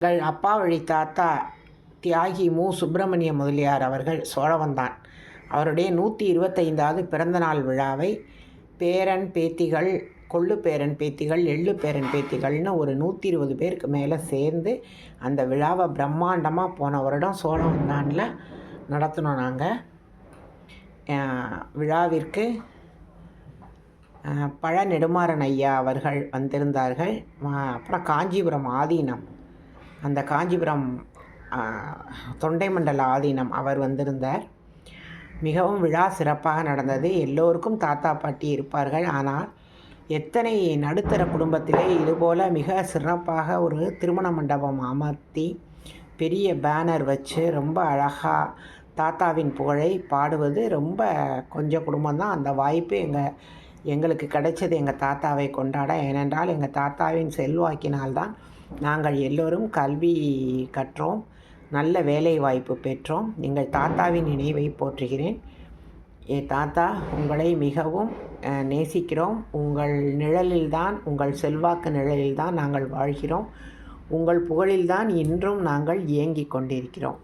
எங்கள் அப்பா வழி தாத்தா தியாகி மு. சுப்பிரமணிய முதலியார் அவர்கள் சோழவந்தான். அவருடைய நூற்றி இருபத்தைந்தாவது பிறந்தநாள் விழாவை பேரன் பேத்திகள் கொள்ளு பேரன் பேத்திகள் எள்ளு பேரன் பேத்திகள்னு ஒரு நூற்றி இருபது பேருக்கு மேலே சேர்ந்து அந்த விழாவை பிரம்மாண்டமாக போன வருடம் சோழவந்தானில் நடத்தினோம் நாங்கள் விழாவிற்கு பழ நெடுமாறன் ஐயா அவர்கள் வந்திருந்தார்கள். அப்புறம் காஞ்சிபுரம் ஆதீனம். அந்த காஞ்சிபுரம் தொண்டை மண்டல ஆதீனம் அவர் வந்திருந்தார். மிகவும் விழா சிறப்பாக நடந்தது. எல்லோருக்கும் தாத்தா பாட்டி இருப்பார்கள். ஆனால் எத்தனை நடுத்தர குடும்பத்திலே இதுபோல் மிக சிறப்பாக ஒரு திருமண மண்டபம் அமர்த்தி பெரிய பேனர் வச்சு ரொம்ப அழகாக தாத்தாவின் புகழை பாடுவது ரொம்ப கொஞ்சம் குடும்பம்தான். அந்த வாய்ப்பு எங்கள் எங்களுக்கு கிடைச்சது எங்கள் தாத்தாவை கொண்டாட. ஏனென்றால் எங்கள் தாத்தாவின் செல்வாக்கினால்தான் நாங்கள் எல்லோரும் கல்வி கற்றோம் நல்ல வேலை வாய்ப்பு பெற்றோம். எங்கள் தாத்தாவின் நினைவை போற்றுகிறேன். என் தாத்தா உங்களை மிகவும் நேசிக்கிறோம். உங்கள் நிழலில்தான் உங்கள் செல்வாக்கு நிழலில்தான் நாங்கள் வாழ்கிறோம். உங்கள் புகழில்தான் இன்றும் நாங்கள் இயங்கிக் கொண்டிருக்கிறோம்.